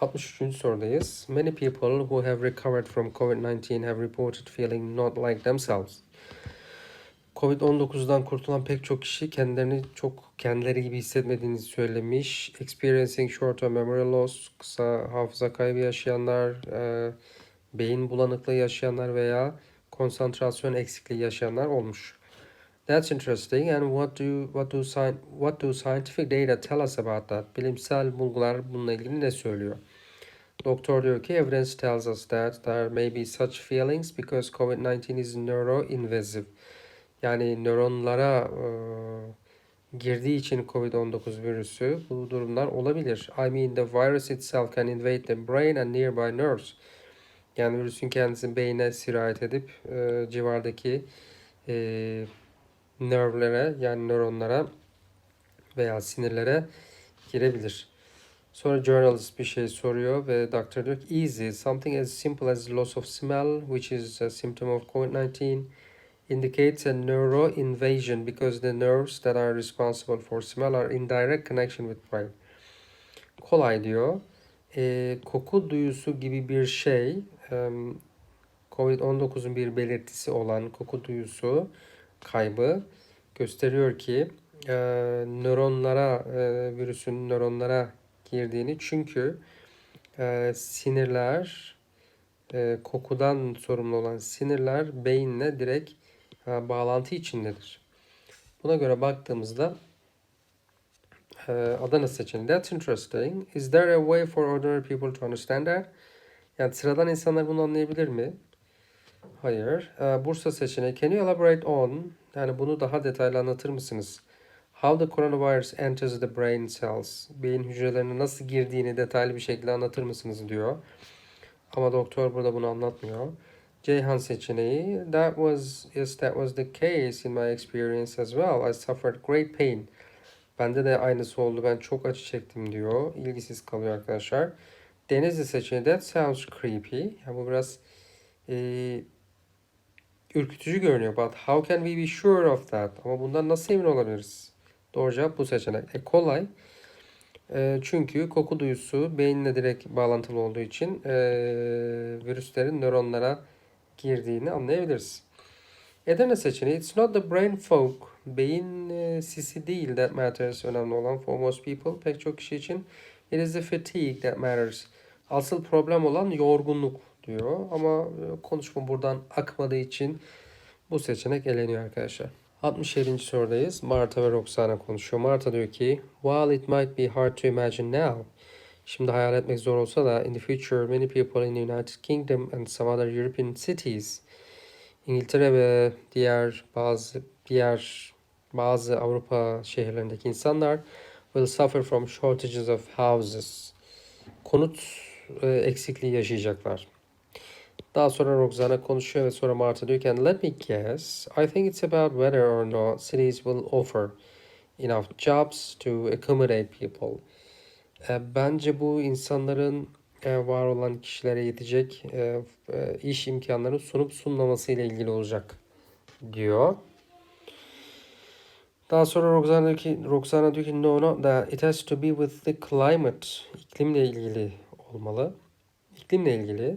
63. sorudayız. Many people who have recovered from COVID-19 have reported feeling not like themselves. Covid-19'dan kurtulan pek çok kişi kendilerini çok kendileri gibi hissetmediğini söylemiş. Experiencing short-term memory loss, kısa hafıza kaybı yaşayanlar, e, beyin bulanıklığı yaşayanlar veya konsantrasyon eksikliği yaşayanlar olmuş. That's interesting. And what do what do sci- what do scientific data tell us about that? Bilimsel bulgular bununla ilgili ne söylüyor? Doktor diyor ki evidence tells us that there may be such feelings because COVID-19 is neuroinvasive. Yani nöronlara e, girdiği için COVID-19 virüsü bu durumlar olabilir. I mean the virus itself can invade the brain and nearby nerves. Yani virüsün kendisi beyne sirayet edip e, civardaki e, nervlere yani nöronlara veya sinirlere girebilir. Sonra journalist bir şey soruyor ve doktor diyor ki easy, something as simple as loss of smell, which is a symptom of COVID-19, indicates a neuro invasion because the nerves that are responsible for smell are in direct connection with brain. Kolay diyor. Ee, koku duyusu gibi bir şey, em, COVID-19'un bir belirtisi olan koku duyusu kaybı gösteriyor ki e, nöronlara, e, virüsün nöronlara girdiğini çünkü e, sinirler e, kokudan sorumlu olan sinirler beyinle direkt e, bağlantı içindedir. Buna göre baktığımızda e, Adana seçeneği. That's interesting. Is there a way for ordinary people to understand that? Yani sıradan insanlar bunu anlayabilir mi? Hayır. E, Bursa seçeneği. Can you elaborate on? Yani bunu daha detaylı anlatır mısınız? How the coronavirus enters the brain cells. Beyin hücrelerine nasıl girdiğini detaylı bir şekilde anlatır mısınız diyor. Ama doktor burada bunu anlatmıyor. Ceyhan seçeneği. That was yes that was the case in my experience as well. I suffered great pain. Bende de aynısı oldu. Ben çok acı çektim diyor. İlgisiz kalıyor arkadaşlar. Denizli seçeneği. That sounds creepy. Yani bu biraz eee ürkütücü görünüyor. But how can we be sure of that? Ama bundan nasıl emin olabiliriz? Doğru cevap bu seçenek. E kolay. E, çünkü koku duyusu beyinle direkt bağlantılı olduğu için e, virüslerin nöronlara girdiğini anlayabiliriz. Edirne seçeneği. It's not the brain fog. Beyin e, sisi değil that matters. Önemli olan for most people. Pek çok kişi için. It is the fatigue that matters. Asıl problem olan yorgunluk diyor. Ama e, konuşma buradan akmadığı için bu seçenek eleniyor arkadaşlar. 67. sorudayız. Marta ve Roxana konuşuyor. Marta diyor ki, While it might be hard to imagine now, şimdi hayal etmek zor olsa da in the future many people in the United Kingdom and some other European cities, İngiltere ve diğer bazı diğer bazı Avrupa şehirlerindeki insanlar will suffer from shortages of houses. Konut e, eksikliği yaşayacaklar. Daha sonra Roxana konuşuyor ve sonra Marta diyor ki "And let me guess, I think it's about whether or not cities will offer enough jobs to accommodate people. E, bence bu insanların e, var olan kişilere yetecek e, e, iş imkanları sunup sunmaması ile ilgili olacak diyor. Daha sonra Roxana diyor ki, Roxana diyor ki no not that it has to be with the climate. İklimle ilgili olmalı. İklimle ilgili.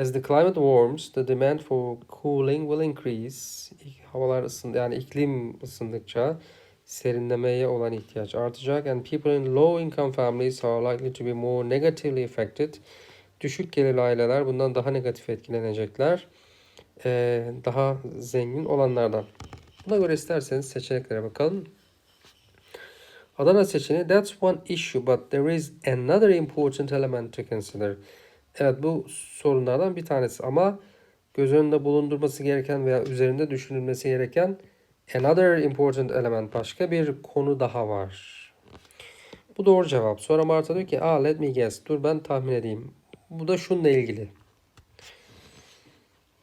As the climate warms, the demand for cooling will increase. Havalar ısındı yani iklim ısındıkça serinlemeye olan ihtiyaç artacak. And people in low income families are likely to be more negatively affected. Düşük gelirli aileler bundan daha negatif etkilenecekler. Ee, daha zengin olanlardan. Buna göre isterseniz seçeneklere bakalım. Adana seçeneği that's one issue but there is another important element to consider. Evet bu sorunlardan bir tanesi ama göz önünde bulundurması gereken veya üzerinde düşünülmesi gereken another important element başka bir konu daha var. Bu doğru cevap. Sonra Marta diyor ki ah let me guess dur ben tahmin edeyim. Bu da şununla ilgili.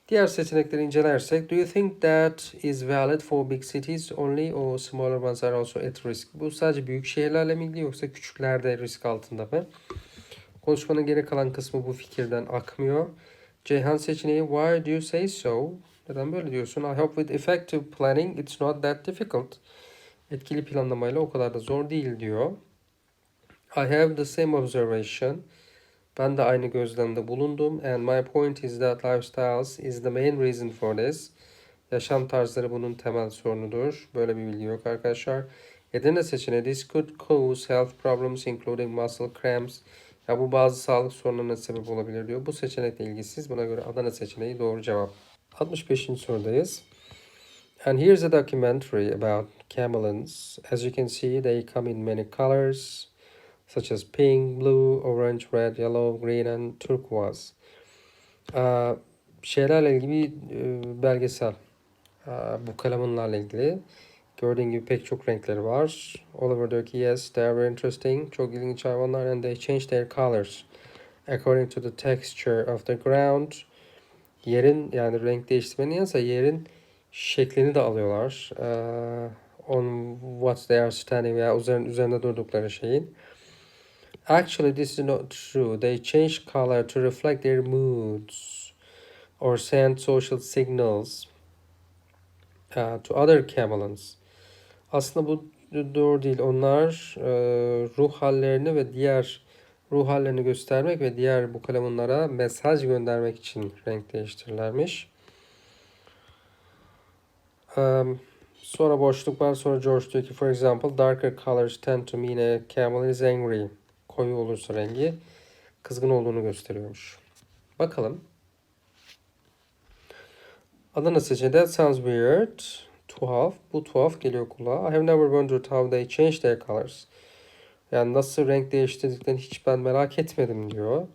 Diğer seçenekleri incelersek, do you think that is valid for big cities only or smaller ones are also at risk? Bu sadece büyük şehirlerle mi ilgili yoksa küçükler de risk altında mı? Konuşmanın geri kalan kısmı bu fikirden akmıyor. Ceyhan seçeneği why do you say so? Neden böyle diyorsun? I hope with effective planning it's not that difficult. Etkili planlamayla o kadar da zor değil diyor. I have the same observation. Ben de aynı gözlemde bulundum. And my point is that lifestyles is the main reason for this. Yaşam tarzları bunun temel sorunudur. Böyle bir bilgi yok arkadaşlar. Edirne seçeneği this could cause health problems including muscle cramps. Ya bu bazı sağlık sorunlarına sebep olabilir diyor. Bu seçenekle ilgisiz. Buna göre Adana seçeneği doğru cevap. 65. sorudayız. And here's a documentary about chameleons. As you can see, they come in many colors, such as pink, blue, orange, red, yellow, green, and turquoise. Aa, şeylerle ilgili bir e, belgesel. Aa, bu kalemunlarla ilgili. Gördüğün gibi pek çok renkleri var. Oliver diyor ki yes, they are very interesting. Çok ilginç hayvanlar and they change their colors according to the texture of the ground. Yerin yani renk değiştirmenin yansa yerin şeklini de alıyorlar. Eee, on what they are standing veya üzerinde, üzerinde durdukları şeyin. Actually this is not true. They change color to reflect their moods or send social signals uh, to other chameleons. Aslında bu doğru değil. Onlar e, ruh hallerini ve diğer ruh hallerini göstermek ve diğer bu kalemunlara mesaj göndermek için renk değiştirirlermiş. Um, sonra boşluk var. Sonra George diyor ki for example darker colors tend to mean a camel is angry. Koyu olursa rengi kızgın olduğunu gösteriyormuş. Bakalım. Adana seçeneği that sounds weird. Tuhaf. Bu tuhaf geliyor kulağa. I have never wondered how they change their colors. Yani nasıl renk değiştirdiklerini hiç ben merak etmedim diyor.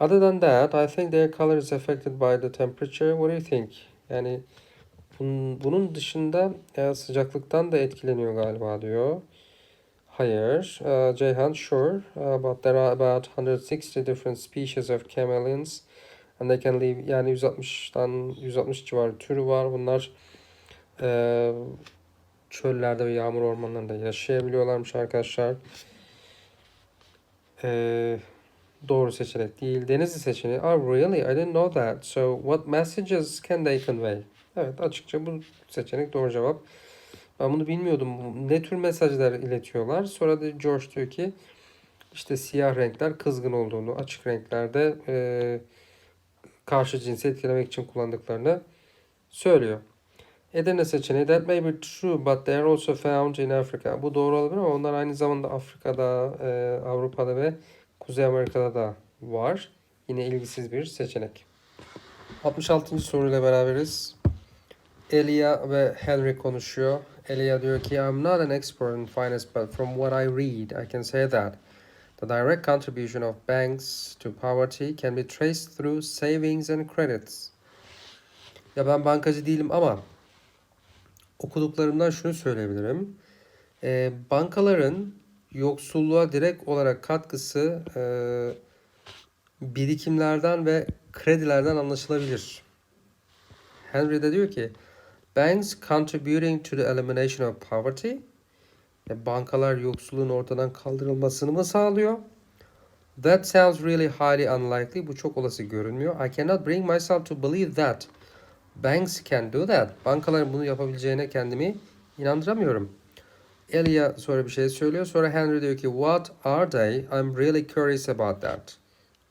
Other than that, I think their color is affected by the temperature. What do you think? Yani bunun, dışında e, sıcaklıktan da etkileniyor galiba diyor. Hayır. Uh, Ceyhan, sure. Uh, but there are about 160 different species of chameleons. And they can live, yani 160'dan 160 civarı türü var. Bunlar e, çöllerde ve yağmur ormanlarında yaşayabiliyorlarmış arkadaşlar. E, doğru seçenek değil. Denizli seçeneği. Oh really? I didn't know that. So what messages can they convey? Evet açıkça bu seçenek doğru cevap. Ben bunu bilmiyordum. Ne tür mesajlar iletiyorlar? Sonra da George diyor ki işte siyah renkler kızgın olduğunu, açık renklerde e, karşı cinsi etkilemek için kullandıklarını söylüyor. Edirne seçeneği that may be true but they are also found in Africa. Bu doğru olabilir ama onlar aynı zamanda Afrika'da, e, Avrupa'da ve Kuzey Amerika'da da var. Yine ilgisiz bir seçenek. 66. soruyla beraberiz. Elia ve Henry konuşuyor. Elia diyor ki I'm not an expert in finance but from what I read I can say that the direct contribution of banks to poverty can be traced through savings and credits. Ya ben bankacı değilim ama okuduklarımdan şunu söyleyebilirim. Ee, bankaların yoksulluğa direkt olarak katkısı e, birikimlerden ve kredilerden anlaşılabilir. Henry de diyor ki Banks contributing to the elimination of poverty e, bankalar yoksulluğun ortadan kaldırılmasını mı sağlıyor? That sounds really highly unlikely. Bu çok olası görünmüyor. I cannot bring myself to believe that. Banks can do that. Bankaların bunu yapabileceğine kendimi inandıramıyorum. Elia sonra bir şey söylüyor. Sonra Henry diyor ki What are they? I'm really curious about that.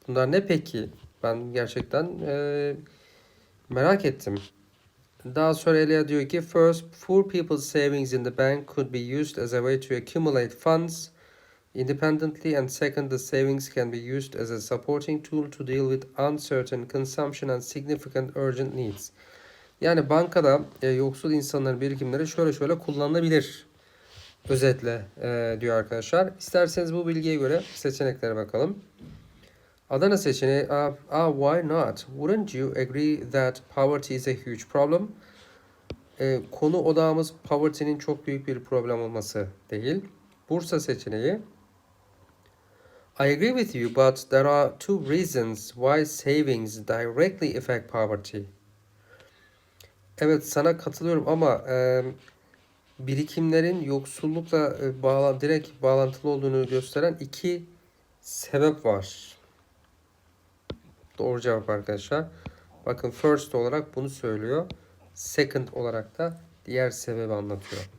Bunlar ne peki? Ben gerçekten e, merak ettim. Daha sonra Elia diyor ki First, poor people's savings in the bank could be used as a way to accumulate funds independently and second, the savings can be used as a supporting tool to deal with uncertain consumption and significant urgent needs. Yani bankada e, yoksul insanların birikimleri şöyle şöyle kullanılabilir. Özetle e, diyor arkadaşlar. İsterseniz bu bilgiye göre seçeneklere bakalım. Adana seçeneği ah, ah, why not? Wouldn't you agree that poverty is a huge problem? E, konu odağımız poverty'nin çok büyük bir problem olması değil. Bursa seçeneği I agree with you, but there are two reasons why savings directly affect poverty. Evet sana katılıyorum ama e, birikimlerin yoksullukla e, bağla, direkt bağlantılı olduğunu gösteren iki sebep var. Doğru cevap arkadaşlar. Bakın first olarak bunu söylüyor. Second olarak da diğer sebebi anlatıyor.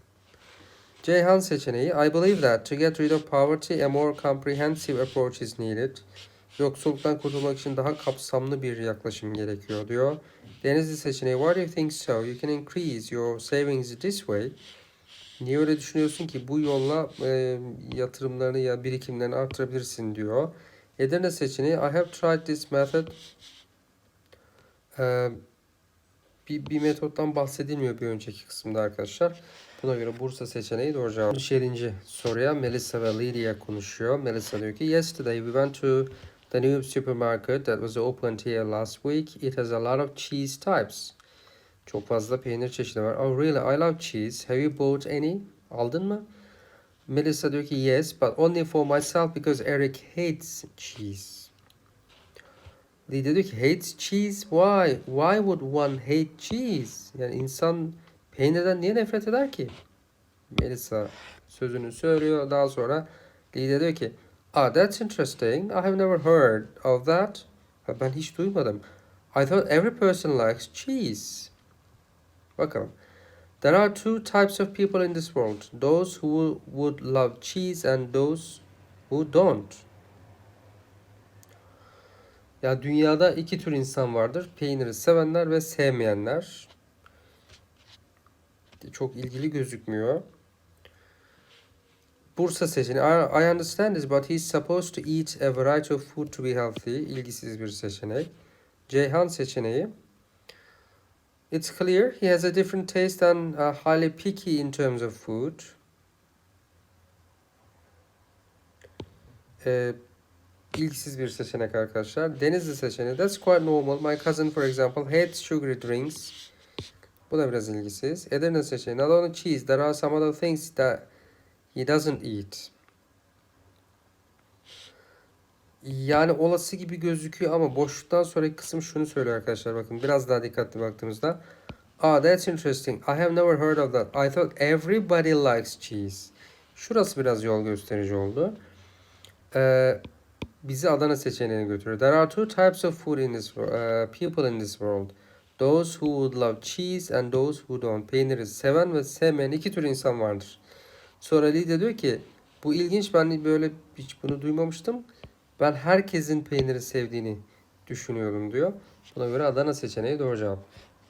Ceyhan seçeneği I believe that to get rid of poverty a more comprehensive approach is needed. Yoksulluktan kurtulmak için daha kapsamlı bir yaklaşım gerekiyor diyor. Denizli seçeneği Why do you think so? You can increase your savings this way. Niye öyle düşünüyorsun ki bu yolla e, yatırımlarını ya birikimlerini artırabilirsin diyor. Edirne seçeneği I have tried this method. Ee, bir, bir metottan bahsedilmiyor bir önceki kısımda arkadaşlar. Buna göre Bursa seçeneği doğru cevap. 17. soruya Melissa ve Lydia konuşuyor. Melissa diyor ki Yesterday we went to the new supermarket that was opened here last week. It has a lot of cheese types. Çok fazla peynir çeşidi var. Oh really? I love cheese. Have you bought any? Aldın mı? Melissa diyor ki yes but only for myself because Eric hates cheese. Lydia diyor ki hates cheese. Why? Why would one hate cheese? Yani insan peynirden niye nefret eder ki? Melissa sözünü söylüyor. Daha sonra Lydia diyor ki Ah that's interesting. I have never heard of that. Ha, Ben hiç duymadım. I thought every person likes cheese. Bakalım. There are two types of people in this world. Those who would love cheese and those who don't. Ya dünyada iki tür insan vardır. Peyniri sevenler ve sevmeyenler. Çok ilgili gözükmüyor. Bursa seçeneği. I, I understand this but he's supposed to eat a variety of food to be healthy. İlgisiz bir seçenek. Ceyhan seçeneği. It's clear he has a different taste and uh, highly picky in terms of food. Ee, ilgisiz bir seçenek arkadaşlar. Denizli seçeneği. That's quite normal. My cousin for example hates sugary drinks. Bu da biraz ilgisiz. Edirne seçeneği. Not only cheese, there are some other things that he doesn't eat. Yani olası gibi gözüküyor ama boşluktan sonraki kısım şunu söylüyor arkadaşlar. Bakın biraz daha dikkatli baktığımızda. Ah that's interesting. I have never heard of that. I thought everybody likes cheese. Şurası biraz yol gösterici oldu. Ee, bizi Adana seçeneğine götürüyor. There are two types of food in this uh, people in this world. Those who would love cheese and those who don't. Peyniri seven ve sevmeyen iki tür insan vardır. Sonra Lydia diyor ki bu ilginç ben böyle hiç bunu duymamıştım. Ben herkesin peyniri sevdiğini düşünüyorum diyor. Buna göre Adana seçeneği doğru cevap.